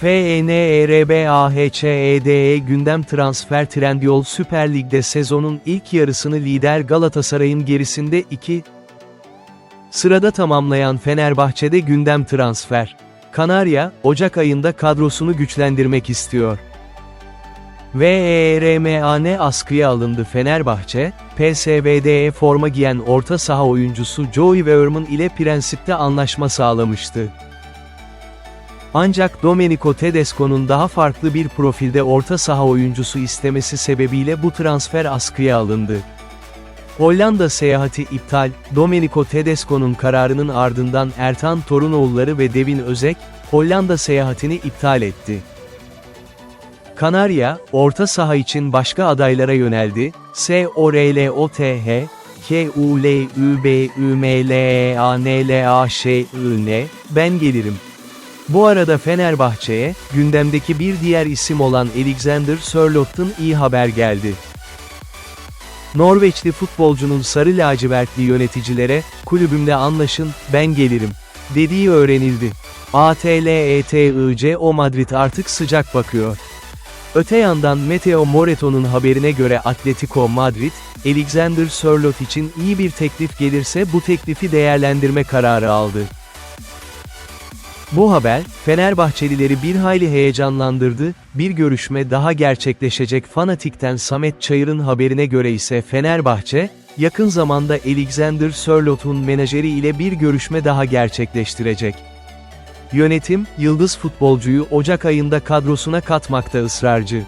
FENERBAHÇEDE gündem transfer Trendyol Süper Lig'de sezonun ilk yarısını lider Galatasaray'ın gerisinde 2 sırada tamamlayan Fenerbahçe'de gündem transfer. Kanarya, Ocak ayında kadrosunu güçlendirmek istiyor. VERMAN askıya alındı Fenerbahçe, PSV'de forma giyen orta saha oyuncusu Joey Verman ile prensipte anlaşma sağlamıştı. Ancak Domenico Tedesco'nun daha farklı bir profilde orta saha oyuncusu istemesi sebebiyle bu transfer askıya alındı. Hollanda seyahati iptal, Domenico Tedesco'nun kararının ardından Ertan Torunoğulları ve Devin Özek, Hollanda seyahatini iptal etti. Kanarya, orta saha için başka adaylara yöneldi, S-O-R-L-O-T-H, K-U-L-Ü-B-Ü-M-L-A-N-L-A-Ş-I-N, ben gelirim. Bu arada Fenerbahçe'ye, gündemdeki bir diğer isim olan Alexander Sörloth'tan iyi haber geldi. Norveçli futbolcunun sarı lacivertli yöneticilere, kulübümle anlaşın, ben gelirim, dediği öğrenildi. ATLETIC O Madrid artık sıcak bakıyor. Öte yandan Meteo Moreto'nun haberine göre Atletico Madrid, Alexander Sörloth için iyi bir teklif gelirse bu teklifi değerlendirme kararı aldı. Bu haber, Fenerbahçelileri bir hayli heyecanlandırdı, bir görüşme daha gerçekleşecek Fanatik'ten Samet Çayır'ın haberine göre ise Fenerbahçe, yakın zamanda Alexander Sörloth'un menajeri ile bir görüşme daha gerçekleştirecek. Yönetim, yıldız futbolcuyu Ocak ayında kadrosuna katmakta ısrarcı.